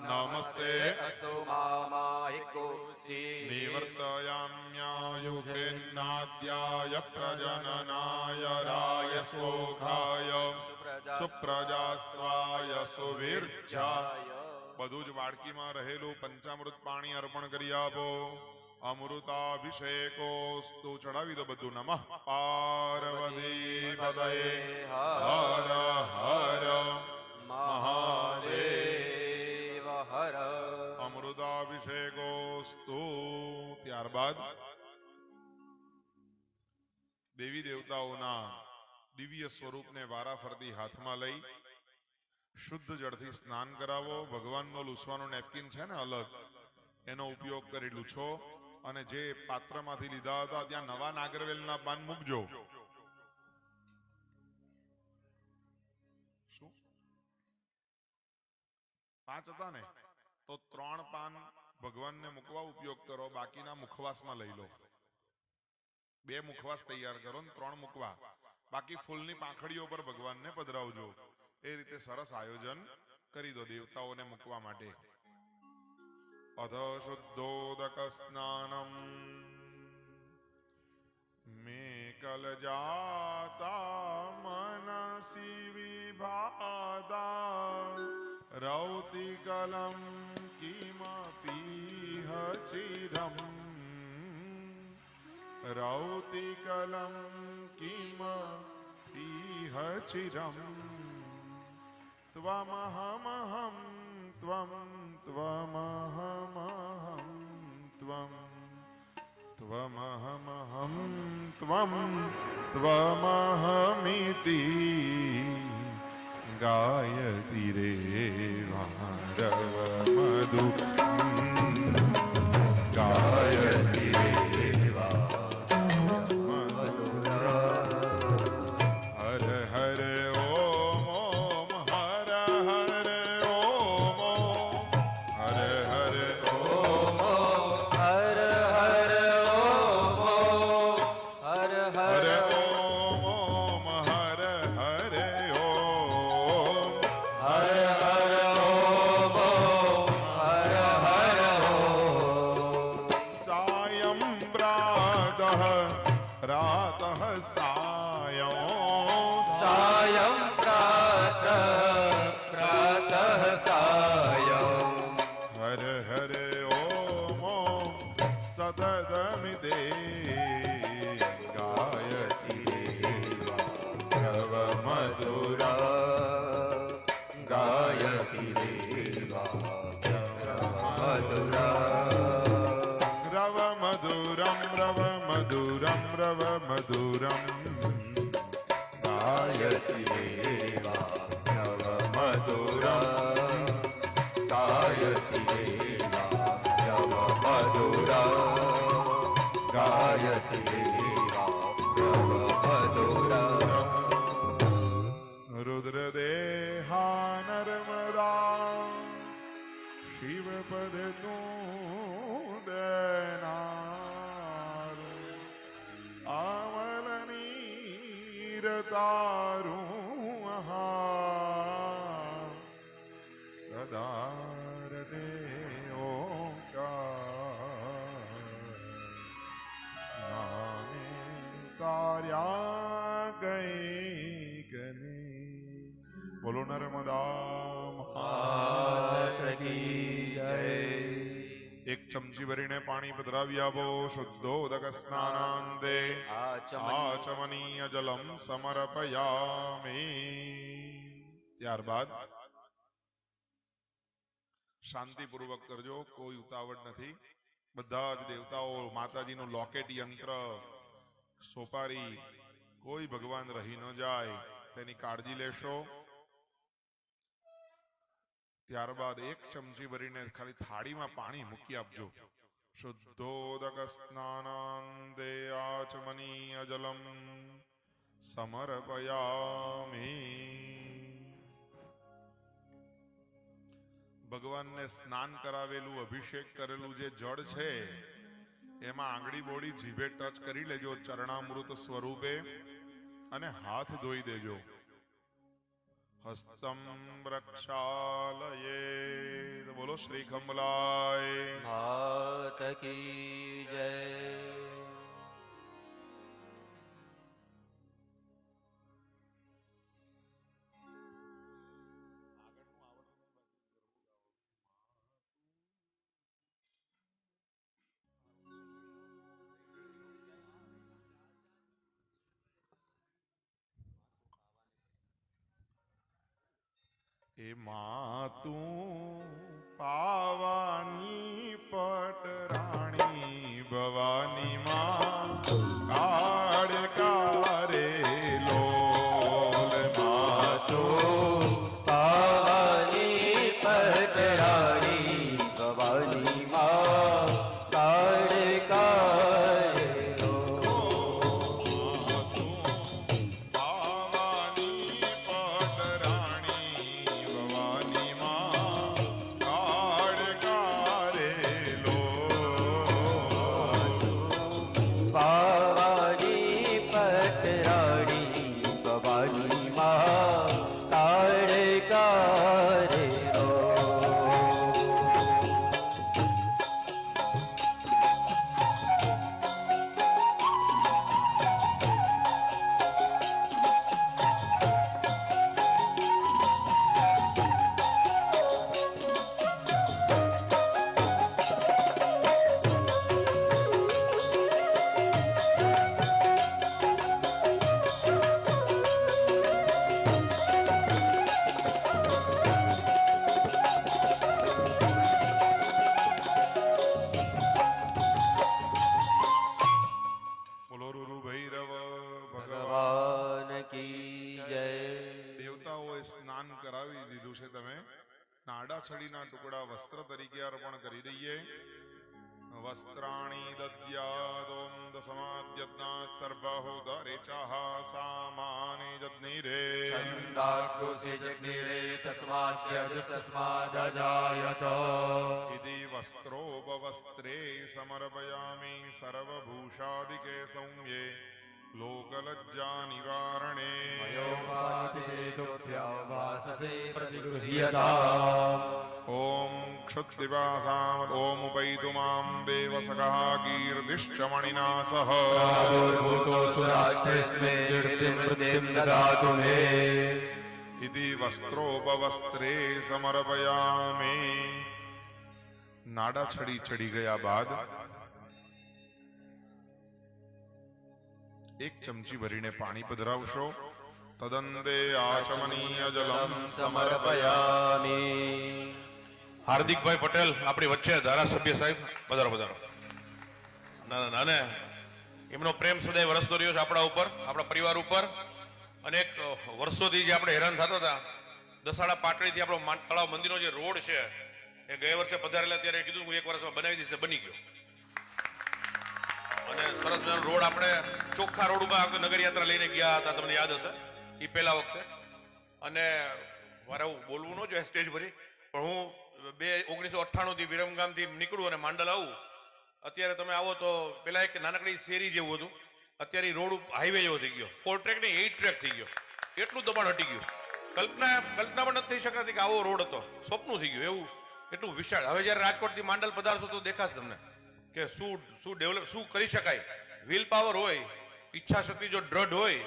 નમસ્તે अस्तु मामायिको પ્રજનનાય રાય સ્વોઘાય સુપ્રજાસ્ત્વાય સુવીર્જાય બધું જ વાડકીમાં રહેલું પંચામૃત પાણી અર્પણ કરી આપો. અમૃતાભિષેકો સ્તુ ચડાવી દો બધું. નમ. પાર્વતી હર હર. અમૃતાભિષેકો સ્તુ ત્યારબાદ દેવી દેવતાઓના દિવ્ય સ્વરૂપને વારાફરતી હાથમાં લઈ શુદ્ધ જળથી સ્નાન કરાવો. ભગવાનનો લૂછવાનો નેપકિન છે ને અલગ, એનો ઉપયોગ કરી લૂછો અને જે પાત્રમાંથી લીધા હતા ત્યાં નવા નાગરવેલના પાન મૂકજો. શું? પાંચ હતા ને? તો ત્રણ પાન ભગવાનને મૂકવા ઉપયોગ કરો, બાકીના મુખવાસમાં લઈ લો. બે મુખવાસ તૈયાર કરો ને ત્રણ મુકવા બાકી ફૂલની પાંખડીઓ પર ભગવાનને પધરાવજો. એ રીતે સરસ આયોજન કરી દો દેવતાઓને મૂકવા માટે. અધ શુદ્ધોદક સ્નાનમ મે જાતા મનસી વિભાદા રૌતિ કલમ રૌતિકલમ કિમ પીહ ચિરમ ત્વમહમહં ત્વમ ત્વમહમહં ત્વમ ત્વમહમહં ત્વમ ત્વમહમિતિ ગાયતિ રે વારવ મધુ ગાયતિ રાતઃ સાયં રવ મધુરમ રવ મધુરમ ગાયતિ દેવા નવ મધુરા ગાયતિ દેવા નવ મધુરા ગાયતિ દેવા નવ નીર તારું સદાર દે ઓંકાર સ્નાને કાર્યા ગઈ ગને બોલો નર્મદા ચમચી ભરીને પાણી પધરાવી આપો શુદ્ધોદક સ્નાનાંતે આચમનીય જલમ સમર્પયામિ. ત્યારબાદ શાંતિપૂર્વક કરજો કોઈ ઉતાવળ નથી. બધા જ દેવતાઓ માતાજીનું લોકેટ યંત્ર સોપારી કોઈ ભગવાન રહી ન જાય તેની કાળજી લેશો. ત્યારબાદ એક ચમચી ભરીને ખાલી થાળીમાં પાણી મૂકી આપજો. આચમનીય જલમ સમર્પયામિ ભગવાનને સ્નાન કરાવેલું અભિષેક કરેલું જે જળ છે એમાં આંગળી બોળી જીભે ટચ કરી લેજો ચરણામૃત સ્વરૂપે અને હાથ ધોઈ દેજો હસ્તમ રક્ષાલયે બોલો શ્રી કમલાય માત કી જય એ માં તું પાવાની પટરાણી છડીના ટુકડા વસ્ત્ર તરીકે અર્પણ કરી દઈએ. વસ્ત્રાણી દદ્યાદોમ દસમાદ્યજ્ઞાત સર્વહોદરેચાહ સામાની જજ્ઞિરે છંદાગ્રોસે જગ્નિરે તસ્માદ્યજસ્તસ્માદજાયત ઇતિ વસ્ત્રોપવસ્ત્રે સમર્પયામિ સર્વભૂષાદિકે સૌમ્યે લોકલજ્જા નિવારણે વાસસે પ્રતિગૃહ્યતા ॐ क्षुद्दिवासाम् ॐ उपैतु माम् देवसखः कीर्तिश्च मणिना सह प्रादुर्भूतो सुराष्ट्रेऽस्मे कीर्तिं वृद्धिं ददातु मे इति વસ્ત્રોપવસ્ત્રે સમર્પયામિ નાડા છડી ચડી ગયા બાદ એક ચમચી ભરીને પાણી પધરાવશો. તદંતે આચમનીય જલમ સમર્પયામિ. હાર્દિકભાઈ પટેલ, આપણી વચ્ચે ધારાસભ્ય સાહેબ પધારો પધારો ના ના ના એમનો પ્રેમ સદાય વરસતો રહ્યો છે આપણા ઉપર, આપણા પરિવાર ઉપર. અને એક વર્ષોથી જે આપણે હેરાન થતા હતા, દસાડા પાટડીથી આપણો તળાવ મંદિરનો જે રોડ છે, એ ગયા વર્ષે પધારેલા ત્યારે કીધું, હું એક વર્ષમાં બનાવી દઈશ બની ગયો. અને સરસ રોડ આપણે ચોખ્ખા રોડ ઉપર આપણે નગર યાત્રા લઈને ગયા હતા, તમને યાદ હશે? એ પહેલા વખતે. અને મારે આવું બોલવું ન જોઈએ સ્ટેજ ભરી, પણ હું બે ઓગણીસો અઠ્ઠાણું થી વિરમગામથી નીકળું અને માંડલ આવું. અત્યારે તમે આવો તો પેલા એક નાનકડી શેરી જેવું હતું. અત્યારે રોડ હાઈવે જેવો થઈ ગયો. ફોર ટ્રેક નહીં એઇટ ટ્રેક થઈ ગયો. એટલું દબાણ હટી ગયું. કલ્પના કલ્પના પણ નથી થઈ શકતી કે આવો રોડ હતો. સ્વપ્નું થઈ ગયું એવું. એટલું વિશાળ. હવે જ્યારે રાજકોટથી માંડલ પધારશો તો દેખાશે તમને. કે શું શું ડેવલપ શું કરી શકાય? વિલ પાવર હોય, ઈચ્છા શક્તિ જો દ્રઢ હોય,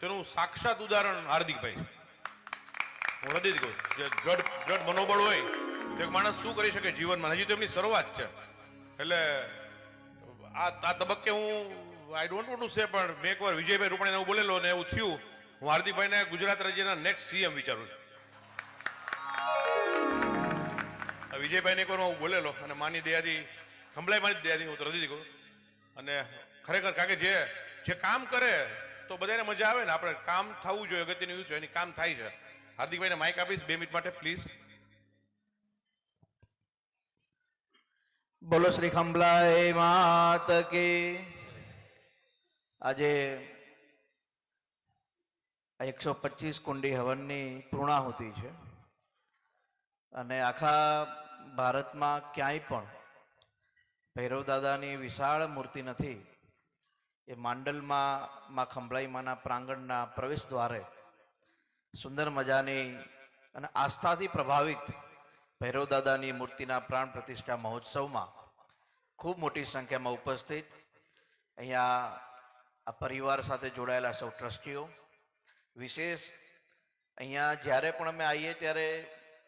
તેનું સાક્ષાત ઉદાહરણ હાર્દિકભાઈ હું હૃદયથી કહું. જે દ્રઢ દ્રઢ મનોબળ હોય, તો માણસ શું કરી શકે જીવનમાં? હજી તો એમની શરૂઆત છે. એટલે આ આ તબક્કે હું I don't want to say પણ મેં એકવાર વિજયભાઈ રૂપાણીને હું બોલેલો ને એવું થયું. હું હાર્દિકભાઈને ગુજરાત રાજ્યના નેક્સ્ટ સીએમ વિચારું છું. વિજયભાઈને એકવાર હું બોલેલો અને માની દયાથી ખંભલાઈ જ તો હૃદયથી કહું અને ખરેખર કારણ કે જે જે કામ કરે, તો બધાને મજા આવે ને. આપણે કામ થવું જોઈએ, અગત્યનું એવું એની કામ થાય છે. હાર્દિકભાઈને માઇક આપીશ, બે મિનિટ માટે પ્લીઝ બોલો શ્રી ખંભલાય માત કે. આજે એકસો પચીસ કુંડી હવનની પૂર્ણાહુતિ છે. અને આખા ભારતમાં ક્યાંય પણ ભૈરવ દાદાની વિશાળ મૂર્તિ નથી. એ માંડલમાં માં ખંભળાઈમાંના પ્રાંગણના પ્રવેશ દ્વારે સુંદર મજાની અને આસ્થાથી પ્રભાવિત ભૈરવ દાદાની મૂર્તિના પ્રાણ પ્રતિષ્ઠા મહોત્સવમાં ખૂબ મોટી સંખ્યામાં ઉપસ્થિત. અહીંયા આ પરિવાર સાથે જોડાયેલા સૌ ટ્રસ્ટીઓ. વિશેષ અહીંયા જ્યારે પણ અમે આવીએ ત્યારે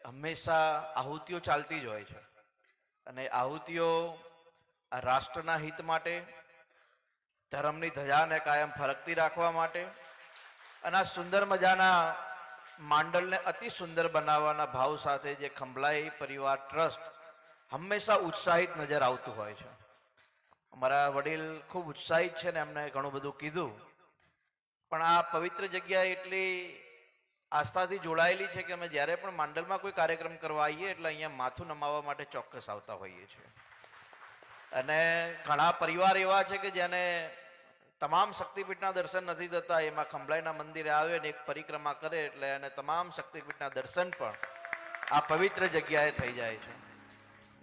હંમેશા આહુતિઓ ચાલતી જ હોય છે. અને આહુતિઓ આ રાષ્ટ્રના હિત માટે, ધર્મની ધજાને કાયમ ફરકતી રાખવા માટે અને આ સુંદર મજાના માંડલને અતિ સુંદર બનાવવાના ભાવ સાથે જે ખંભલાઈ પરિવાર ટ્રસ્ટ હંમેશા ઉત્સાહિત નજર આવતું હોય છે. અમારા વડીલ ખૂબ ઉત્સાહિત છે ને એમને ઘણું બધું કીધું. પણ આ પવિત્ર જગ્યા એટલી આસ્થાથી જોડાયેલી છે કે અમે જ્યારે પણ માંડલમાં કોઈ કાર્યક્રમ કરવા આવીએ એટલે અહીંયા માથું નમાવવા માટે ચોક્કસ આવતા હોઈએ છીએ. અને ઘણા પરિવાર એવા છે કે જેને તમામ શક્તિપીઠના દર્શન નથી થતા, એમાં ખંભલાઈના મંદિરે આવે ને એક પરિક્રમા કરે એટલે અને તમામ શક્તિપીઠના દર્શન પણ આ પવિત્ર જગ્યાએ થઈ જાય છે.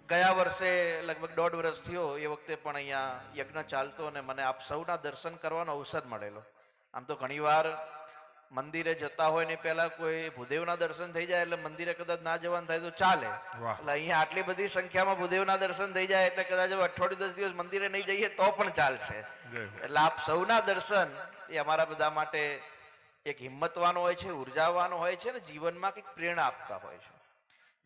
ગયા વર્ષે લગભગ દોઢ વર્ષ થયો, એ વખતે પણ અહીંયા યજ્ઞ ચાલતો અને મને આપ સૌના દર્શન કરવાનો અવસર મળેલો. આમ તો ઘણીવાર મંદિરે જતા હોય ને પેલા કોઈ ભૂદેવના દર્શન થઈ જાય એટલે મંદિરે કદાચ ના જવાનું થાય તો ચાલે. એટલે અહીંયા આટલી બધી સંખ્યામાં ભૂદેવના દર્શન થઈ જાય એટલે કદાચ અઠવાડિયું દસ દિવસ મંદિરે નહીં જઈએ તો પણ ચાલશે. એટલે આપ સૌના દર્શન એ અમારા બધા માટે એક હિંમતવાનો હોય છે ઉર્જાવાનો હોય છે ને જીવનમાં કંઈક પ્રેરણા આપતા હોય છે.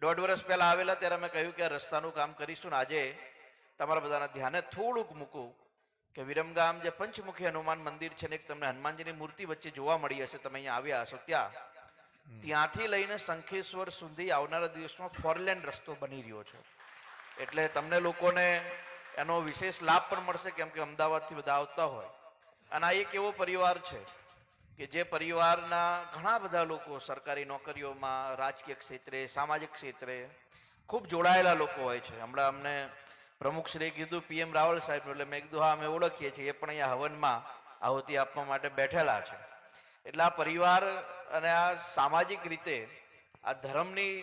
દોઢ વર્ષ પહેલા આવેલા ત્યારે અમે કહ્યું કે આ રસ્તાનું કામ કરીશું ને આજે તમારા બધાના ધ્યાને થોડુંક મૂકું. કે વિરમગામ જે પંચમુખી હનુમાન મંદિર છે ને એક તમને હનુમાનજીની મૂર્તિ વચ્ચે જોવા મળી હશે તમે અહીંયા આવ્યા હશો ત્યાં. ત્યાંથી લઈને શંખેશ્વર સુધી આવનારા દિવસમાં ફોરલેન રસ્તો બની રહ્યો છે. એટલે તમને લોકોને એનો વિશેષ લાભ પણ મળશે કેમ કે અમદાવાદથી બધા આવતા હોય. અને આ એક એવો પરિવાર છે કે જે પરિવારના ઘણા બધા લોકો સરકારી નોકરીઓમાં રાજકીય ક્ષેત્રે સામાજિક ક્ષેત્રે ખૂબ જોડાયેલા લોકો હોય છે. હમણાં અમને પ્રમુખશ્રીએ કીધું, પીએમ રાવલ સાહેબ એટલે મેં કીધું, હા, અમે ઓળખીએ છીએ પણ અહીંયા હવનમાં આહુતિ આપવા માટે બેઠેલા છે. એટલે આ પરિવાર અને આ સામાજિક રીતે આ ધર્મની,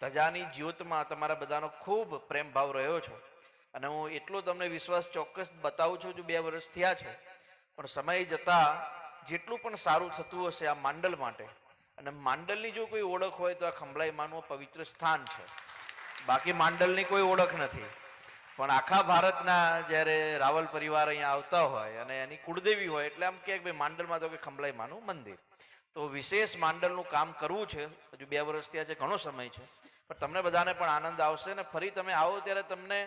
ધજાની જ્યોતમાં તમારા બધાનો ખૂબ પ્રેમ ભાવ રહ્યો છે. અને હું એટલો તમને વિશ્વાસ ચોક્કસ બતાવું છું જો બે વર્ષ થયા છે, પણ સમય જતાં જેટલું પણ સારું થતું હશે આ માંડલ માટે, અને માંડલની જો કોઈ ઓળખ હોય તો આ ખંભલાઈ માનું પવિત્ર સ્થાન છે. બાકી માંડલની કોઈ ઓળખ નથી. પણ આખા ભારતના જ્યારે રાવલ પરિવાર અહીંયા આવતા હોય અને એની કુળદેવી હોય, એટલે આમ કે ભાઈ માંડલમાં તો કે ખંભલાઈ માનું મંદિર. તો વિશેષ માંડલનું કામ કરવું છે, હજુ બે વર્ષ ત્યાં છે ઘણો સમય છે, પણ તમને બધાને પણ આનંદ આવશે અને ફરી તમે આવો ત્યારે તમને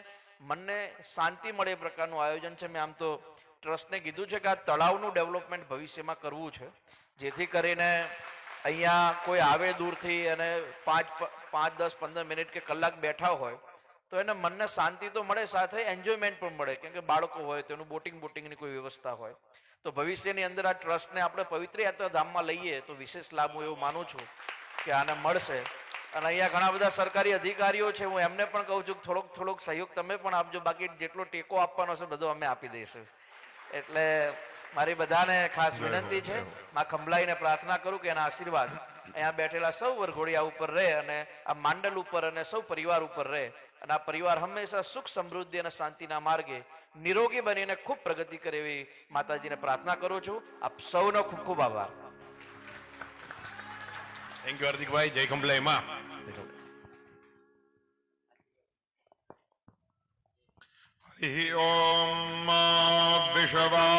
મનને શાંતિ મળે એ પ્રકારનું આયોજન છે. મેં આમ તો ટ્રસ્ટને કીધું છે કે આ તળાવનું ડેવલપમેન્ટ ભવિષ્યમાં કરવું છે, જેથી કરીને અહીંયા કોઈ આવે દૂરથી અને પાંચ પાંચ દસ પંદર મિનિટ કે કલાક બેઠા હોય તો એને મનને શાંતિ તો મળે સાથે એન્જોયમેન્ટ પણ મળે. કેમ કે બાળકો હોય તો એનું બોટિંગ બોટિંગની કોઈ વ્યવસ્થા હોય. તો ભવિષ્યની અંદર આ ટ્રસ્ટને આપણે પવિત્ર યાત્રા ધામમાં લઈએ તો વિશેષ લાભ હું એવું માનું છું કે આને મળશે. અને અહીંયા ઘણા બધા સરકારી અધિકારીઓ છે હું એમને પણ કહું છું કે થોડોક થોડોક સહયોગ તમે પણ આપજો. બાકી જેટલો ટેકો આપવાનો છે બધો અમે આપી દઈશું. એટલે મારી બધાને ખાસ વિનંતી છે મા માં ખંભલાઈને પ્રાર્થના કરું કે એના આશીર્વાદ અહીંયા બેઠેલા સૌ વરઘોડિયા ઉપર રહે અને આ માંડલ ઉપર અને સૌ પરિવાર ઉપર રહે. અને આ પરિવાર હંમેશા સુખ, સમૃદ્ધિ અને શાંતિના માર્ગે નિરોગી બનીને ખૂબ પ્રગતિ કરે એવી માતાજીને પ્રાર્થના કરું છું. આપ સૌનો ખૂબ ખૂબ આભાર. થેન્ક યુ હાર્દિકભાઈ. જય ખંભલાઈ માં. હરિ ઓમ વિષવાણી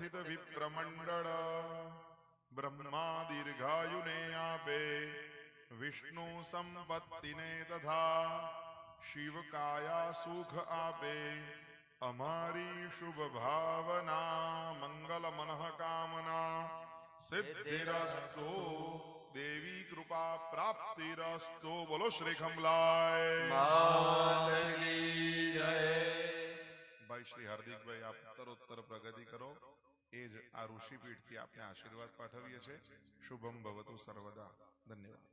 ઉપસ્થિત વિપ્રમંડળ બ્રહ્મા દીર્ઘાયુને આપે વિષ્ણુ સંપત્તિને તથા શિવ કાયા સુખ આપે અમારી શુભ ભાવના મંગલ મનઃ કામના સિદ્ધિરસ્તુ દેવી કૃપા પ્રાપ્તિરસ્તુ બોલો શ્રી ખમલાય ભાઈ શ્રી હાર્દિકભાઈ આપ ઉત્તરોત્તર પ્રગતિ કરો એ આ ઋષિપીઠથી આપને આશીર્વાદ પાઠવીએ છીએ. શુભમ ભવતુ સર્વદા. ધન્યવાદ.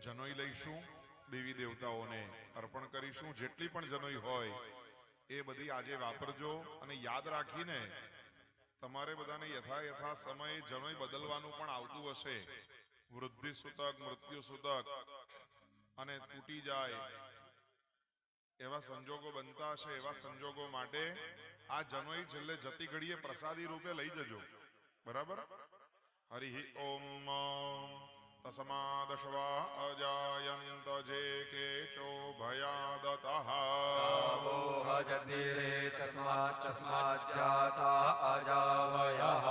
જનોઈ લઈશું, દેવી દેવતાઓને અર્પણ કરીશું. જેટલી પણ જનોઈ હોય, એ બધી આજે વાપરજો અને યાદ રાખીને તમારે બધાને યથા યથા સમયે જનોઈ બદલવાનું પણ આવતું હશે. વૃદ્ધિ સૂતક, મૃત્યુ સૂતક અને તૂટી જાય એવા સંજોગો બનતા હશે એવા સંજોગો માટે આ જનોઈ છેલ્લે જતી ઘડીએ પ્રસાદી રૂપે લઈ જજો. બરાબર? હરિ ઓમ તસ્માદશ્વા અજાયંત જે કેચો ભયાદતઃ. મોહજદ્દિરે તસ્માत् તસ્માत् જાતા અજાવયઃ.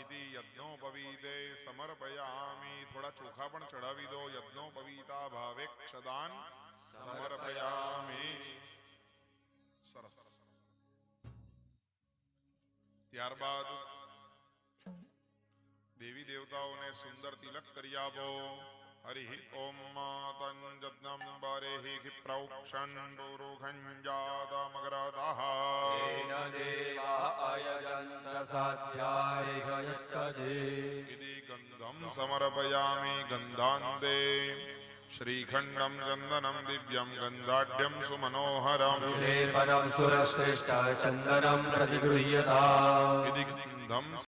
ઇતિ યજ્ઞોપવીતે સમર્પયામિ. થોડા ચોખા પણ ચડાવી દો. યજ્ઞોપવીતા ભાવે ક્ષદાન. समर्पयामि। देवी देवताओं ने सुंदर तिलक करिया वो। हरि ओम मातन बारे हि हि प्रोक्षण रोघं जादा मगरादाह येन देवा अयजन्त समर्पयामि गन्धान्दे શ્રીખંડમ ચંદનમ દિવ્યમ ગંધાઢ્યમ સુમનોહરમ પરમ સુરશ્રેષ્ઠ ચંદનમ પ્રતિગૃહ્યતા